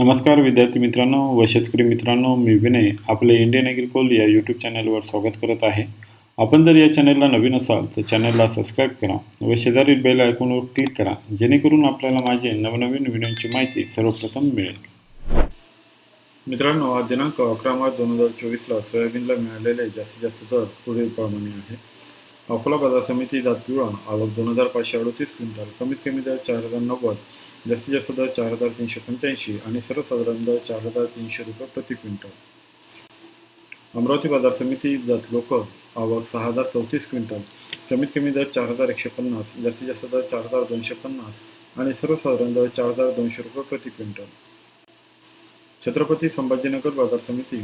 नमस्कार विद्यार्थी मित्रांनो व शेतकरी मित्रांनो मी विनय आपले इंडियन ॲग्रिकोल या यूट्यूब चॅनलवर स्वागत करत आहे. आपण जर या चॅनलला नवीन असाल तर चॅनलला सबस्क्राईब करा व शेजारील बेल आयकॉनवर क्लिक करा जेणेकरून आपल्याला माझे नवनवीन व्हिडिओची माहिती सर्वप्रथम मिळेल. मित्रांनो आज दिनांक अकरा मार्च दोन हजार चोवीसला सोयाबीनला मिळालेले जास्तीत जास्त दर पुढील प्रमाणे आहे. अकोला बाजार समिती जात पिवळा आवक दोन हजार पाचशे अडतीस क्विंटल कमीत कमी दर चार हजार नव्वद जास्तीत जास्त दर चार हजार तीनशे पंच्याऐंशी आणि सर्वसाधारण दर चार हजार तीनशे रुपये प्रति क्विंटल अमरावती बाजार समिती जात लोकल आवक सहा हजार चौतीस क्विंटल कमीत कमी दर चार हजार एकशे पन्नास जास्तीत जास्त दर चार हजार दोनशे पन्नास आणि सर्वसाधारण दर चार हजार दोनशे रुपये प्रति क्विंटल छत्रपती संभाजीनगर बाजार समिती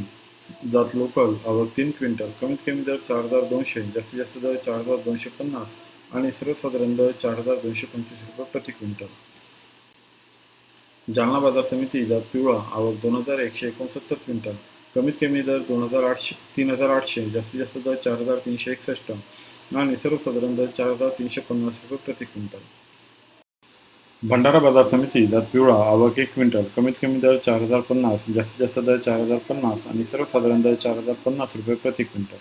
जात लोकल आवक तीन क्विंटल कमीत कमी दर चार हजार दोनशे जास्तीत जास्त दर चार हजार दोनशे पन्नास आणि सर्वसाधारण दर चार हजार दोनशे पंचवीस रुपये प्रति क्विंटल जालना बाजार समिती जात पिवळा आवक दोन हजार एकशे एकोणसत्तर क्विंटल. कमीत कमी दर दोन हजार आठशे तीन हजार आठशे जास्तीत जास्त दर चार हजार तीनशे एकसष्ट आणि सर्वसाधारण दर चार हजार तीनशे पन्नास रुपये प्रति क्विंटल. भंडारा बाजार समिती जात पिवळा आवक एक क्विंटल कमीत कमी दर चार हजार पन्नास जास्तीत जास्त दर चार हजार पन्नास आणि सर्वसाधारण दर चार हजार पन्नास रुपये प्रति क्विंटल.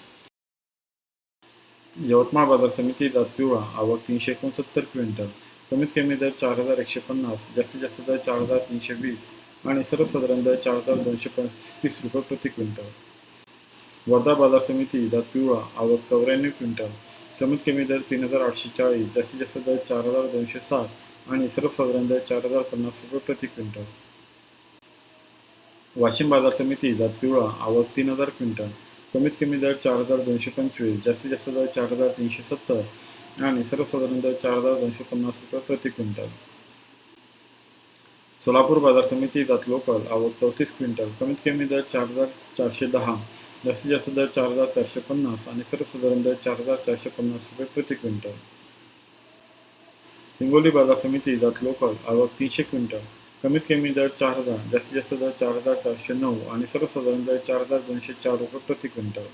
यवतमाळ बाजार समिती जात पिवळा आवक तीनशे एकोणसत्तर क्विंटल. कमीत कमी दर चार हजार एकशे पन्नास जास्तीत जास्त दर चार हजार तीनशे वीस आणि सर्वसाधारण दर चार हजार दोनशे पस्तीस रुपये प्रति क्विंटल. वर्धा बाजार समिती जात पिवळा आवक चौऱ्याण्णव क्विंटल कमीत कमी दर तीन हजार आठशे चाळीस जास्तीत जास्त दर चार हजार दोनशे साठ आणि सर्वसाधारण दर चार हजार पन्नास रुपये प्रति क्विंटल. वाशिम बाजार समिती जात पिवळा आवक तीन हजार क्विंटल कमीत कमी दर चार हजार दोनशे पंचवीस जास्तीत जास्त दर चार हजार तीनशे सत्तर आणि सर्वसाधारण दर चार हजार दोनशे पन्नास रुपये प्रति क्विंटल. सोलापूर बाजार समिती जात लोकल आवक चौतीस क्विंटल. कमीत कमी दर चार हजार चारशे दहा जास्तीत जास्त दर चार हजार चारशे पन्नास आणि सर्वसाधारण दर चार हजार चारशे पन्नास रुपये प्रति क्विंटल. हिंगोली बाजार समिती जात लोकल आवक तीनशे क्विंटल. कमीत कमी दर चार हजार जास्तीत जास्त दर चार हजार चारशे नऊ आणि सर्वसाधारण दर चार हजार दोनशे चार रुपये प्रति क्विंटल.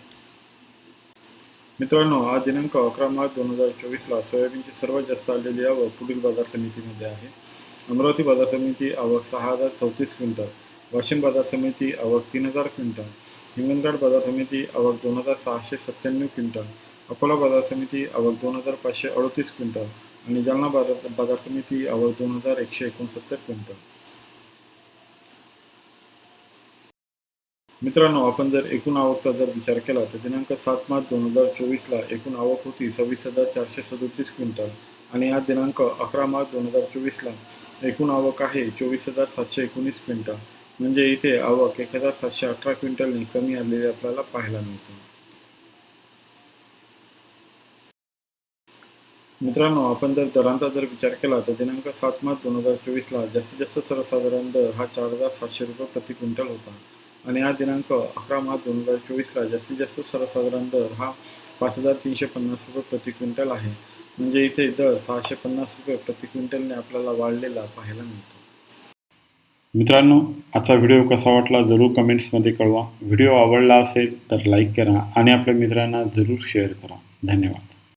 मित्रांनो हा दिनांक अकरा मार्च दोन हजार चोवीसला सोयाबीनची सर्वात जास्त आलेली आवक पुढील बाजार समितीमध्ये आहे. अमरावती बाजार समिती आवक सहा हजार चौतीस क्विंटल वाशिम बाजार समिती आवक तीन हजार क्विंटल हिंगणघाट बाजार समिती आवक दोन हजार सहाशे सत्त्याण्णव क्विंटल अकोला बाजार समिती आवक दोन हजार पाचशे अडतीस क्विंटल आणि जालना बाजार बाजार समिती आवक दोन हजार एकशे एकोणसत्तर क्विंटल. मित्रांनो आपण जर एकूण आवकचा जर विचार केला तर दिनांक सात मार्च दोन हजार चोवीसला एकूण आवक होती सव्वीस हजार चारशे सदोतीस क्विंटल. आणि आज दिनांक अकरा मार्च दोन हजार चोवीसला एकूण आवक आहे चोवीस हजार सातशे एकोणीस क्विंटल. म्हणजे इथे आवक एक हजार सातशे अठरा क्विंटलने कमी आलेली आपल्याला पाहायला मिळते. मित्रांनो आपण जर दरांचा जर विचार केला तर दिनांक सात मार्च दोन हजार चोवीसला जास्तीत जास्त सर्वसाधारण दर हा चार हजार सातशे रुपये प्रति क्विंटल होता. आणि हा दिनांक अकरा मार्च दोन हजार चोवीसला जास्तीत जास्त सर्वसाधारण दर हा पाच हजार तीनशे पन्नास रुपये प्रति क्विंटल आहे. म्हणजे इथे दर सहाशे पन्नास रुपये प्रति क्विंटलने आपल्याला वाढलेला पाहायला मिळतो. मित्रांनो आजचा व्हिडिओ कसा वाटला जरूर कमेंट्समध्ये कळवा. व्हिडिओ आवडला असेल तर लाईक करा आणि आपल्या मित्रांना जरूर शेअर करा. धन्यवाद.